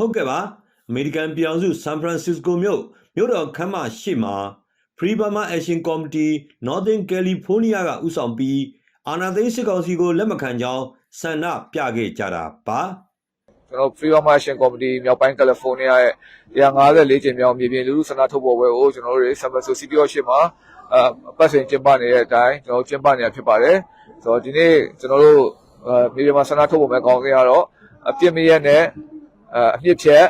ဟုတ်ကဲ့ပါအမေရိကန်ပြည်အောင်စုဆန်ဖရန်စစ္စကိုမြို့မြို့တော်ခမ်းမရှိမှာ Free Burma Action Committee Northern California ကဥဆောင်ပြီးအာဏာသိမ်းစစ်ကောင်စီကိုလက်မခံကြောင်းဆန္ဒပြခဲ့ကြတာပါကျွန်တော် Free Burma Action Committee မြောက်ပိုင်းကယ်လီဖိုးနီးယားရဲ့154ကျင်းမြောက်မြေပြင်လူထုဆန္ဒထုတ်ဖော်ပွဲကိုကျွန်တော်တို့တွေ San Francisco City Hall ရှိမှာအပတ်စဉ်ကျင်းပနေတဲ့အတိုင်းကျွန်တော်ကျင်းပနေတာဖြစ်ပါတယ်ဆိုတော့ဒီနေ့ကျွန်တော်တို့မြေပြင်မှာဆန္ဒထုတ်ဖော်မဲ့ကောင်းစဉ်ကတော့အပြစ်မရက်နဲ့ အမြင့်ဖြတ်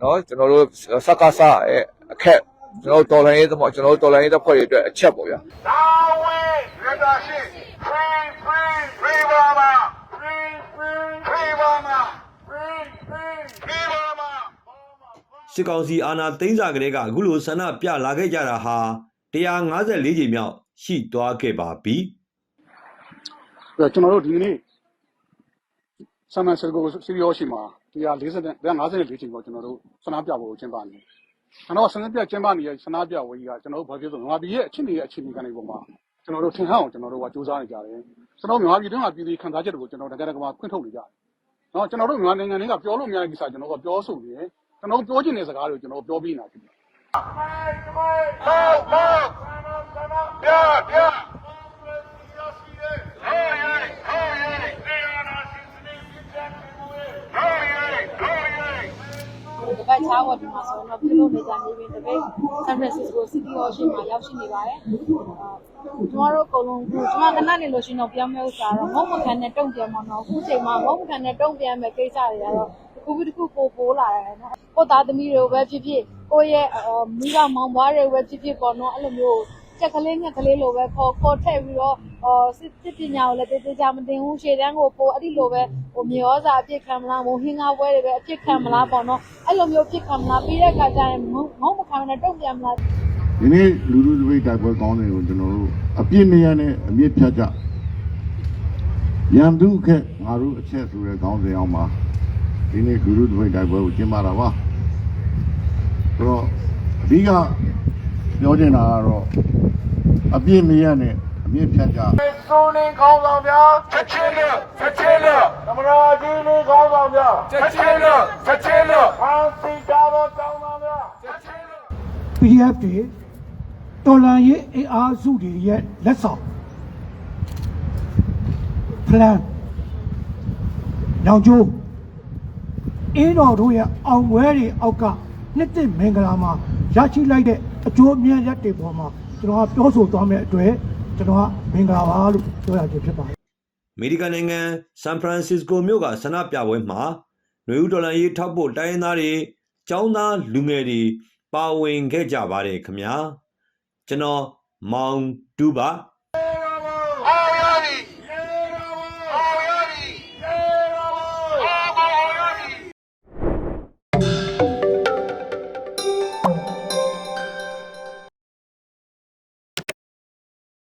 နော်ကျွန်တော်တို့စကားစရဲ့အခက်ကျွန်တော်တော်လိုင်းရေးသမားကျွန်တော်တော်လိုင်းရေးတပ်ဖွဲ့တွေအတွက်အချက်ပေါ့ဗျာဒါဝေးရတာရှိ free free free ပါမှာ free free free ပါမှာ free free free ပါမှာစစ်ကောင်စီအာဏာသိမ်းစာကလေးကအခုလိုဆန္ဒပြလာခဲ့ကြတာဟာ154ကြိမ်မြောက်ရှိသွားခဲ့ပါပြီ။ကျွန်တော်တို့ဒီနေ့ ဆမ်မန်ဆယ်ကိုစီရီယောရှိမှာ140 154ချိန်ကိုကျွန်တော်တို့ဆန္ဒပြပွဲကိုကျင်းပနေတယ်။ကျွန်တော်ဆန္ဒပြကျင်းပနေတဲ့ဆန္ဒပြပွဲကြီးကကျွန်တော်တို့ဘာဖြစ်လို့မြန်မာပြည်ရဲ့အချင်းတွေရဲ့အခြေအနေကနေပုံမှာကျွန်တော်တို့ထင်ဟအောင်ကျွန်တော်တို့ကစူးစမ်းနေကြတယ်။ကျွန်တော်မြန်မာပြည်တွင်းမှာပြည်သူခံစားချက်တွေကိုကျွန်တော်တကယ်တကယ်မှဖွင့်ထုတ်နေကြတယ်။နော်ကျွန်တော်တို့မြန်မာနိုင်ငံတွေကပြောလို့မရတဲ့ကိစ္စကျွန်တော်ကပြောဆိုနေတယ်။ကျွန်တော်ပြောချင်တဲ့စကားတွေကိုကျွန်တော်ပြောပြနေတာဖြစ်တယ် Move, move. Yeah, yeah. Hey, ချားဝတ်ဒီမှာဆိုတော့ပြုလုပ်နေကြနေပြီတပိတ် San Francisco City Hall ရှိမှာရောက်ရှိနေပါတယ်။ကျမတို့အကုန်လုံးကျွန်မကနနေလို့ရှိရင်တော့ပြောင်းမဲ့ဥစ္စာတော့မဟုတ်မခံနဲ့တုံ့ပြန်မှာတော့အခုချိန်မှာမဟုတ်မခံနဲ့တုံ့ပြန်မဲ့ကိစ္စတွေကတော့တစ်ခုပြီးတစ်ခုပိုပိုးလာတယ်နော်။ကိုသားသမီးတွေကိုပဲဖြစ်ဖြစ်ကိုရဲ့မိဘမောင်ဘွားတွေကိုပဲဖြစ်ဖြစ်ပေါ့နော်အဲ့လိုမျိုး ချက်ကလေးငှက်ကလေးလိုပဲခေါ်ခေါ်ထည့်ပြီးတော့အော်စစ်စစ်ပညာကိုလည်းတေးသေးချာမတင်ဘူးရှေ့တန်းကိုပိုအဲ့ဒီလိုပဲဟိုမြေဩဇာအပြစ်ခံမလားမို့ဟင်းကားပွဲတွေပဲအပြစ်ခံမလားပေါ့နော်အဲ့လိုမျိုးအပြစ်ခံမလားပြီးတဲ့အခါကျရင်မဟုတ်မခံနဲ့တုံ့ပြန်မလားဒီနေ့လူလူသပိတ်တိုက်ပွဲကောင်းတယ်ကိုကျွန်တော်တို့အပြစ်မရနဲ့အမြင့်ဖြတ်ကြရန်သူခက်ငါတို့အချက်ဆိုတဲ့ကောင်းစဉ်အောင်မှာဒီနေ့လူလူသပိတ်တိုက်ပွဲကိုကျင်းပတာပါဆိုတော့အဓိက ပြောချင်တာကတော့အပြစ်မရနဲ့အမြင့်ဖြတ်ကြစိုးနေကောင်းဆောင်များချက်ချင်းလို့ချက်ချင်းလို့သမရာကြီးလေးကောင်းဆောင်များချက်ချင်းလို့ချက်ချင်းလို့ဖန်စီကြတော့ကောင်းဆောင်များချက်ချင်းလို့ PDF တွေတော်လန်ရေးအင်အားစုတွေရဲ့လက်ဆောင် plan နောက်ကျိုးအင်းတော်တို့ရဲ့အောင်ပွဲတွေအောက်ကနှစ်သိမင်္ဂလာမှာရရှိလိုက်တဲ့ အကျိုးအမြတ်ရက်တွေပေါ်မှာကျွန်တော်ကပြောဆိုသွားမယ့်အတွက်ကျွန်တော်ကမင်္ဂလာပါလို့ပြောရခြင်းဖြစ်ပါတယ်အမေရိကန်နိုင်ငံဆန်ဖရန်စစ္စကိုမြို့ကဆန္ဒပြပွဲမှာနွေဦးတော်လှန်ရေးထောက်ပို့တိုင်းရင်းသားတွေចောင်းသားလူငယ်တွေပါဝင်ခဲ့ကြပါတယ်ခင်ဗျာကျွန်တော်မောင်တူပါ